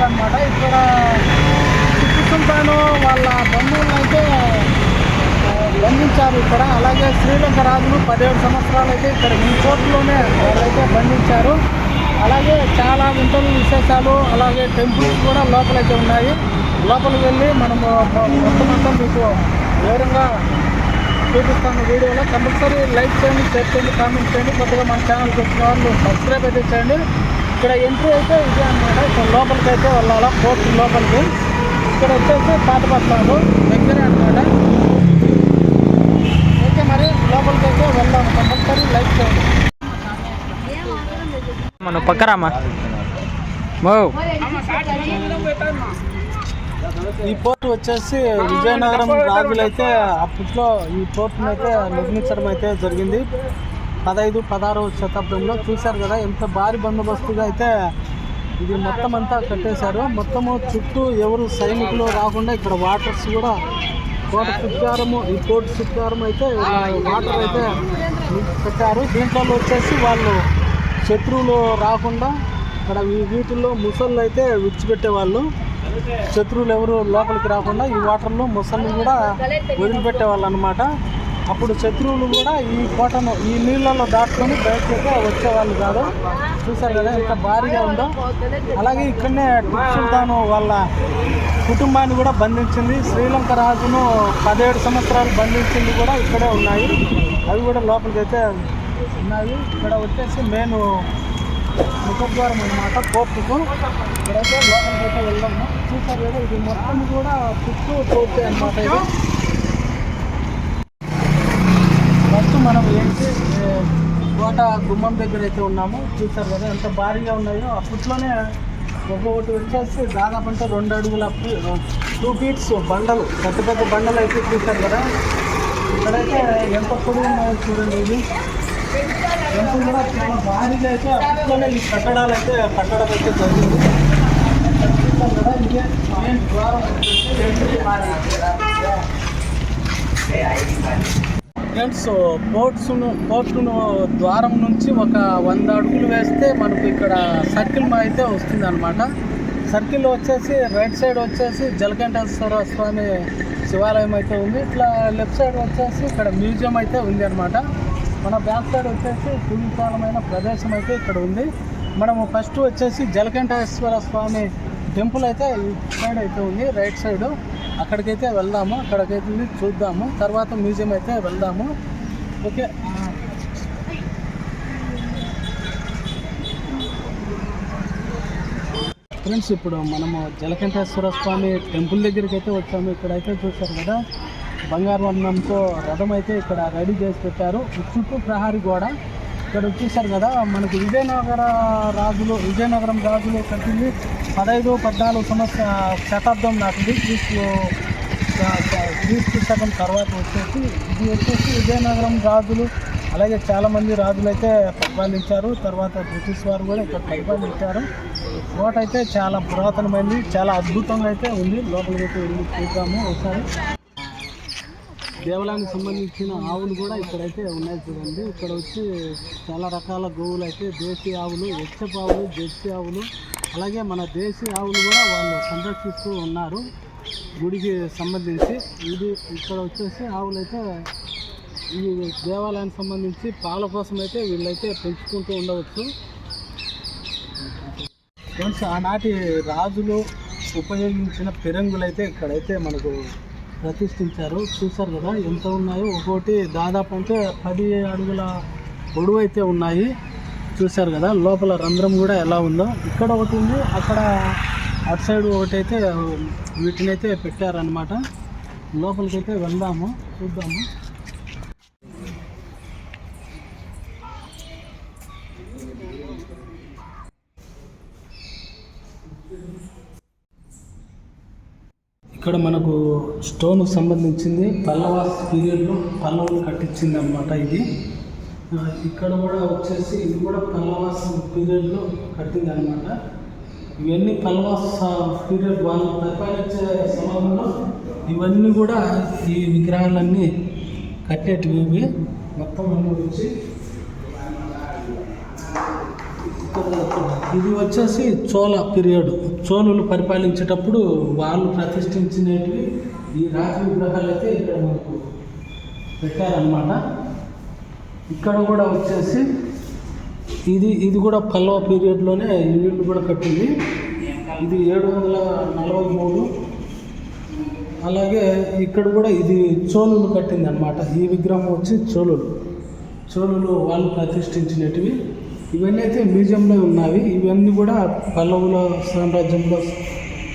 వచ్చేసి అనమాట ఇక్కడ టిప్పు సుల్తాను వాళ్ళ బంధువులను అయితే బంధించారు ఇక్కడ. అలాగే శ్రీలంక రాజులు పదిహేడు సంవత్సరాలు అయితే ఇక్కడ ఈ కోర్టులోనే వాళ్ళైతే బంధించారు. అలాగే చాలా వింతలు విశేషాలు అలాగే టెంపుల్స్ కూడా లోపలైతే ఉన్నాయి. లోపలికి వెళ్ళి మనము మొత్తం మీకు వివరంగా చూపిస్తాను వీడియోలో. కంపల్సరీ లైక్ చేయండి షేర్ చేయండి కామెంట్ చేయండి. కొద్దిగా మన ఛానల్కి వచ్చిన వాళ్ళు సబ్స్క్రైబ్ అయితే చేయండి. ఇక్కడ ఎంట్రీ అయితే ఇదే అనమాట ఇక్కడ లోపలికి అయితే వెళ్ళాలా? కోర్టు లోపలికి. ఇక్కడ వచ్చేసి పాత బస్ స్టాండ్. దగ్గరే అనమాట ఓకే మరి లోపలికి అయితే వెళ్దాం కంపల్సరీ లైక్ చేయండి. మన పక్కరామా ఈ పోర్ట్ వచ్చేసి విజయనగరం రాజులు అయితే అప్పట్లో ఈ పోర్టును అయితే నిర్మించడం అయితే జరిగింది. పదహైదు పదహారవ శతాబ్దంలో చూశారు కదా ఎంత భారీ బందోబస్తుగా అయితే ఇది మొత్తం అంతా కట్టేశారు. మొత్తము చుట్టూ ఎవరు సైనికులు రాకుండా ఇక్కడ వాటర్స్ కూడా కోట చుట్టారము ఈ కోట చుట్టారం అయితే వాటర్ అయితే పెట్టారు. దీంట్లో వచ్చేసి వాళ్ళు శత్రువులు రాకుండా ఇక్కడ వీటిల్లో ముసళ్ళు అయితే విడిచిపెట్టేవాళ్ళు. శత్రువులు ఎవరు లోపలికి రాకుండా ఈ వాటర్లో ముసళ్ళు కూడా వదిలిపెట్టేవాళ్ళు అనమాట అప్పుడు శత్రువులు కూడా ఈ కోటను ఈ నీళ్ళలో దాటుకొని బయటకు వచ్చేవాళ్ళు కాదు. చూసారు కదా ఎంత భారీగా ఉందో. అలాగే ఇక్కడనే టిప్పు సుల్తాన్ వాళ్ళ కుటుంబాన్ని కూడా బంధించింది. శ్రీలంక రాజును పదిహేడు సంవత్సరాలు బంధించింది కూడా ఇక్కడే ఉన్నాయి. అవి కూడా లోపలికి అయితే ఉన్నాయి. ఇక్కడ వచ్చేసి మెయిన్ ముఖద్వారం అనమాట కోర్టుకు. ఇక్కడైతే లోపలికి అయితే వెళ్దాము చూసారు కదా ఇది మొత్తం కూడా చుట్టూ కోర్టు అనమాట ఇది ఫస్ట్ మనం ఏంటి కోట గుమ్మం దగ్గర అయితే ఉన్నాము చూసారు కదా ఎంత భారీగా ఉన్నాయో. అప్పట్లోనే ఒక్కొక్కటి వచ్చేసి దాదాపు అంటే రెండు అడుగుల టూ ఫీట్స్ బండలు పెద్ద పెద్ద బండలు అయితే చూసారు కదా. ఇక్కడైతే ఎంత పొడి ఉన్నాయో చూడండి ఇది. ఎంత కూడా చాలా భారీగా అయితే అప్పట్లోనే ఈ కట్టడాలు అయితే కట్టడం అయితే జరిగింది. ఇక్కడ చూసారు కదా ఇదే మెయిన్ ద్వారం ఫ్రెండ్స్ పోర్ట్స్ను పోర్టును ద్వారం నుంచి ఒక వంద అడుగులు వేస్తే మనకు ఇక్కడ సర్కిల్ అయితే వస్తుంది అనమాట సర్కిల్ వచ్చేసి రైట్ సైడ్ వచ్చేసి జలకంఠేశ్వర స్వామి శివాలయం అయితే ఉంది. ఇట్లా లెఫ్ట్ సైడ్ వచ్చేసి ఇక్కడ మ్యూజియం అయితే ఉంది అనమాట మన బ్యాక్ సైడ్ వచ్చేసి పుణ్యకాలమైన ప్రదేశం అయితే ఇక్కడ ఉంది. మనము ఫస్ట్ వచ్చేసి జలకంఠేశ్వర స్వామి టెంపుల్ అయితే ఈ సైడ్ అయితే ఉంది రైట్ సైడ్. అక్కడికైతే వెళ్దాము అక్కడికైతే చూద్దాము తర్వాత మ్యూజియం అయితే వెళ్దాము. ఓకే. ఫ్రెండ్స్ ఇప్పుడు మనము జలకంఠేశ్వర స్వామి టెంపుల్ దగ్గరికి అయితే వచ్చాము. ఇక్కడైతే చూశారు కదా బంగారు వర్ణంతో రథం అయితే ఇక్కడ రెడీ చేసి పెట్టారు. చుట్టూ ప్రహారీ గోడ. ఇక్కడ వచ్చేసారు కదా మనకు విజయనగర రాజులు విజయనగరం రాజులు కట్టింది పదహైదు పద్నాలుగు సంవత్సర శతాబ్దం నాటిది క్రీస్తు క్రీస్తు శకం తర్వాత వచ్చేసి ఇది వచ్చేసి విజయనగరం రాజులు అలాగే చాలామంది రాజులు అయితే పరిపాలించారు. తర్వాత బ్రిటిష్ వారు కూడా ఇక్కడ పరిపాలించారు. కోట అయితే చాలా పురాతనమైనది చాలా అద్భుతంగా అయితే ఉంది. లోపలికి అయితే వెళ్ళి చూద్దాము ఒకసారి. దేవాలయానికి సంబంధించిన ఆవులు కూడా ఇక్కడైతే ఉన్నాయి చూడండి. ఇక్కడ వచ్చి చాలా రకాల గోవులు అయితే దేశీ ఆవులు హెచ్చపు ఆవులు జెర్సీ ఆవులు అలాగే మన దేశీ ఆవులు కూడా వాళ్ళు సంరక్షిస్తూ ఉన్నారు గుడికి సంబంధించి. ఇది ఇక్కడ వచ్చేసి ఆవులైతే ఈ దేవాలయానికి సంబంధించి పాల కోసం అయితే వీళ్ళైతే పెంచుకుంటూ ఉండవచ్చు. ఫ్రెండ్స్ ఆనాటి రాజులు ఉపయోగించిన పిరంగులు ఇక్కడైతే మనకు ప్రతిష్ఠించారు. చూసారు కదా ఎంత ఉన్నాయో. ఒక్కోటి దాదాపు అంటే పది అడుగుల పొడవు అయితే ఉన్నాయి. చూసారు కదా లోపల రంధ్రం కూడా ఎలా ఉందో. ఇక్కడ ఒకటి ఉంది అక్కడ అటు సైడ్ ఒకటి అయితే వీటిని అయితే పెట్టారనమాట లోపలికైతే వెళ్దాము చూద్దాము. ఇక్కడ మనకు స్టోన్ సంబంధించింది. పల్లవాస్ పీరియడ్లో పల్లవులు కట్టించింది అనమాట ఇది ఇక్కడ కూడా వచ్చేసి ఇది కూడా పల్లవాస్ పీరియడ్లో కట్టింది అనమాట ఇవన్నీ పల్లవాస్ పీరియడ్ వాళ్ళు పరిపాలించే సమయంలో ఇవన్నీ కూడా ఈ విగ్రహాలన్నీ కట్టేటివి ఇవి. మొత్తం అన్ని వచ్చి ఇది వచ్చేసి చోళ పీరియడ్. చోళులు పరిపాలించేటప్పుడు వాళ్ళు ప్రతిష్ఠించినవి ఈ రాతి విగ్రహాలు అయితే ఇక్కడ మనకు పెట్టారనమాట ఇక్కడ కూడా వచ్చేసి ఇది ఇది కూడా పల్లవ పీరియడ్లోనే ఇల్లు కూడా కట్టింది. ఇది ఏడు వందల నలభై మూడు. అలాగే ఇక్కడ కూడా ఇది చోళులు కట్టింది అనమాట ఈ విగ్రహం వచ్చి చోళులు. చోళులు వాళ్ళు ప్రతిష్ఠించినటివి. ఇవన్నీ అయితే మ్యూజియంలో ఉన్నవి. ఇవన్నీ కూడా పల్లవుల సామ్రాజ్యంలో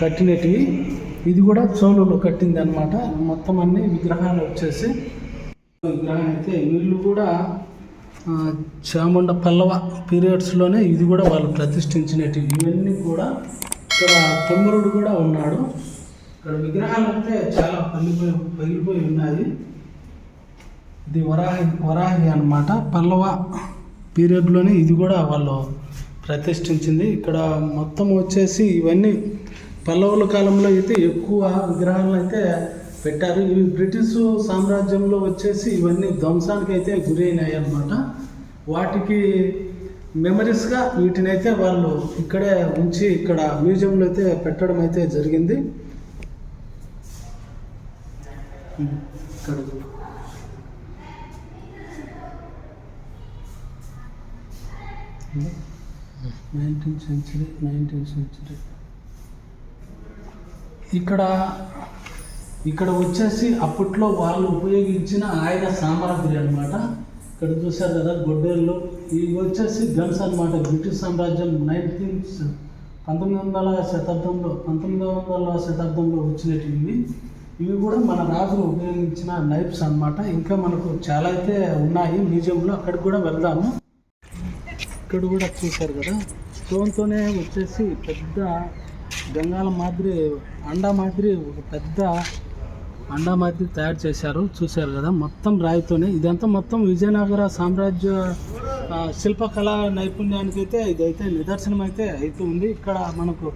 కట్టినటివి. ఇది కూడా చోళులు కట్టింది అనమాట మొత్తం అన్ని విగ్రహాలు వచ్చేసి విగ్రహం అయితే వీళ్ళు కూడా చాముండ పల్లవ పీరియడ్స్లోనే ఇది కూడా వాళ్ళు ప్రతిష్ఠించినటివి. ఇవన్నీ కూడా ఇక్కడ తమ్మురుడు కూడా ఉన్నాడు. ఇక్కడ విగ్రహాలు అయితే చాలా పగిలిపోయి పగిలిపోయి ఉన్నాయి. ఇది వరాహి వరాహి అనమాట పల్లవ పీరియడ్లోనే ఇది కూడా వాళ్ళు ప్రతిష్ఠించింది. ఇక్కడ మొత్తం వచ్చేసి ఇవన్నీ పల్లవుల కాలంలో అయితే ఎక్కువ విగ్రహాలను అయితే పెట్టారు. ఇవి బ్రిటిష్ సామ్రాజ్యంలో వచ్చేసి ఇవన్నీ ధ్వంసానికి అయితే గురైనాయి అన్నమాట. వాటికి మెమరీస్గా వీటిని అయితే వాళ్ళు ఇక్కడే ఉంచి ఇక్కడ మ్యూజియంలో అయితే పెట్టడం అయితే జరిగింది. ఇక్కడ. నైన్టీన్ సెంచరీ నైన్టీన్ సెంచరీ ఇక్కడ ఇక్కడ వచ్చేసి అప్పట్లో వాళ్ళు ఉపయోగించిన ఆయుధ సామగ్రి అనమాట ఇక్కడ చూశారు కదా గొడ్డేళ్ళు. ఇవి వచ్చేసి గన్స్ అన్నమాట బ్రిటిష్ సామ్రాజ్యం నైన్టీన్ పంతొమ్మిది వందల శతాబ్దంలో పంతొమ్మిది వందల శతాబ్దంలో వచ్చినవి ఇవి కూడా మన రాజులు ఉపయోగించిన నైఫ్స్ అనమాట ఇంకా మనకు చాలా అయితే ఉన్నాయి మ్యూజియంలో. అక్కడికి కూడా వెళ్దాము. ఇక్కడ కూడా చూశారు కదా? స్టోన్తోనే వచ్చేసి పెద్ద గంగాల మాదిరి అండా మాదిరి ఒక పెద్ద అండా మాదిరి తయారు చేశారు. చూశారు కదా? మొత్తం రాయితోనే. ఇదంతా మొత్తం విజయనగర సామ్రాజ్య శిల్పకళా నైపుణ్యానికి అయితే ఇదైతే నిదర్శనం అయితే అవుతుంది ఇక్కడ మనకు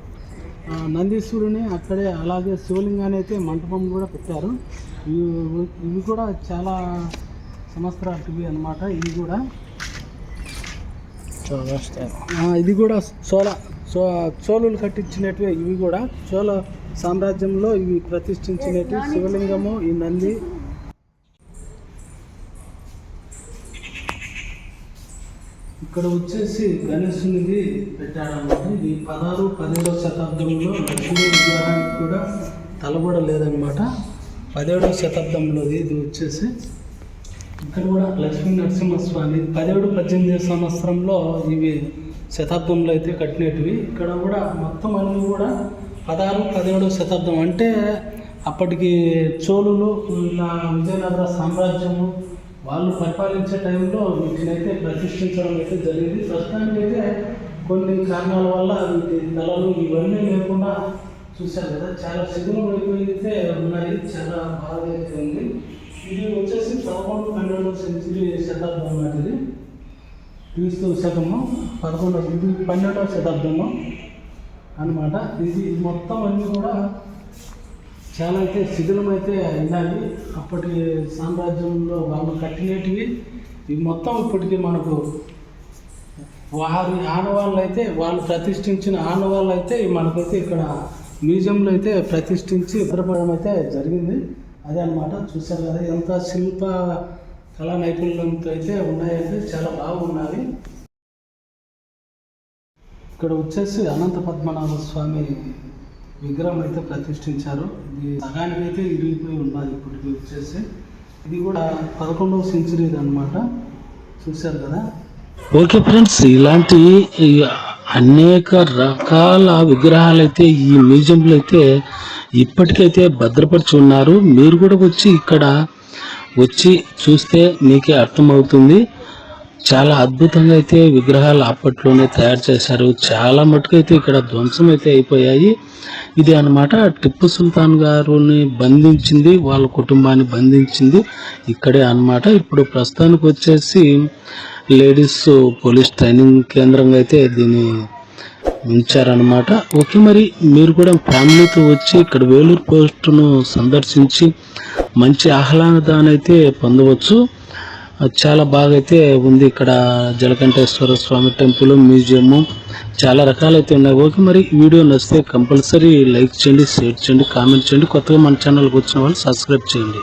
నందీశ్వరుని అక్కడే అలాగే శివలింగాన్ని అయితే మంటపం కూడా పెట్టారు. ఇవి ఇవి కూడా చాలా సంవత్సరాలవి అన్నమాట. ఇవి కూడా ఇది కూడా చోళ చో చోళులు కట్టించినట్వే ఇవి కూడా చోళ సామ్రాజ్యంలో ఇవి ప్రతిష్ఠించినట్టు శివలింగము ఈ నంది. ఇక్కడ వచ్చేసి గణేశునిది పెట్టాడనమాట ఇది పదహారు పదిహేడవ శతాబ్దంలో లక్ష్మీ విగ్రహానికి కూడా తలబడ లేదనమాట పదిహేడవ శతాబ్దంలోది ఇది వచ్చేసి ఇక్కడ కూడా లక్ష్మీ నరసింహస్వామి పదిహేడు పద్దెనిమిది సంవత్సరంలో ఇవి శతాబ్దంలో అయితే కట్టినటివి ఇక్కడ కూడా మొత్తం అన్నీ కూడా పదహారు పదిహేడు శతాబ్దం. అంటే అప్పటికి చోళులు ఇలా విజయనగర సామ్రాజ్యము వాళ్ళు పరిపాలించే టైంలో వీటినైతే ప్రతిష్ఠించడం అయితే జరిగింది. ప్రస్తుతానికి అయితే కొన్ని కారణాల వల్ల వీటి తలలు ఇవన్నీ లేకుండా చూశారు కదా. చాలా శిథిలం అయిపోయితే ఉన్నాయి చాలా బాధ అయితే ఉంది. ఇది వచ్చేసి పదకొండు పన్నెండవ సెంచరీ శతాబ్దం లాంటిది. క్రీస్తు శకము పదకొండవ ఇది పన్నెండవ శతాబ్దము అన్నమాట. ఇది మొత్తం అన్నీ కూడా చాలా అయితే శిథిలం అయితే అయినాయి అప్పటి సామ్రాజ్యంలో వాళ్ళు కట్టినటివి. ఇవి మొత్తం ఇప్పటికీ మనకు వారి ఆనవాళ్ళు అయితే వాళ్ళు ప్రతిష్ఠించిన ఆనవాళ్ళు అయితే మనకైతే ఇక్కడ మ్యూజియంలో అయితే ప్రతిష్ఠించి భద్రపడడం అయితే జరిగింది. అదే అన్నమాట చూశారు కదా ఎంత శిల్ప కళా నైపుణ్యంతో అయితే ఉన్నాయంటే చాలా బాగున్నాయి. ఇక్కడ వచ్చేసి అనంత పద్మనాభ స్వామి విగ్రహం అయితే ప్రతిష్ఠించారు. ఇది సగానికి అయితే ఇరిగిపోయి ఉన్నది ఇప్పటికి వచ్చేసి. ఇది కూడా పదకొండవ సెంచరీ అనమాట చూశారు కదా. ఓకే ఫ్రెండ్స్ ఇలాంటి అనేక రకాల విగ్రహాలు అయితే ఈ మ్యూజియంలో అయితే ఇప్పటికైతే భద్రపరిచి ఉన్నారు మీరు కూడా వచ్చి ఇక్కడ వచ్చి చూస్తే మీకే అర్థమవుతుంది. చాలా అద్భుతంగా అయితే విగ్రహాలు అప్పట్లోనే తయారు చేశారు. చాలా మటుకు అయితే ఇక్కడ ధ్వంసం అయితే అయిపోయాయి. ఇది అన్నమాట. టిప్పు సుల్తాన్ గారుని బంధించింది వాళ్ళ కుటుంబాన్ని బంధించింది. ఇక్కడే అన్నమాట. ఇప్పుడు ప్రస్తుతానికి వచ్చేసి లేడీస్ పోలీస్ ట్రైనింగ్ కేంద్రంగా అయితే దీన్ని ఉంచారనమాట ఓకే మరి మీరు కూడా ఫ్యామిలీతో వచ్చి ఇక్కడ వేలూరు పోస్టును సందర్శించి మంచి ఆహ్లాదాన్ని అయితే పొందవచ్చు. చాలా బాగా అయితే ఉంది ఇక్కడ జలకంఠేశ్వర స్వామి టెంపుల్ మ్యూజియము చాలా రకాలైతే ఉన్నాయి. ఓకే మరి వీడియో నచ్చితే కంపల్సరీ లైక్ చేయండి షేర్ చేయండి కామెంట్ చేయండి. కొత్తగా మన ఛానల్కి వచ్చిన వాళ్ళు సబ్స్క్రైబ్ చేయండి.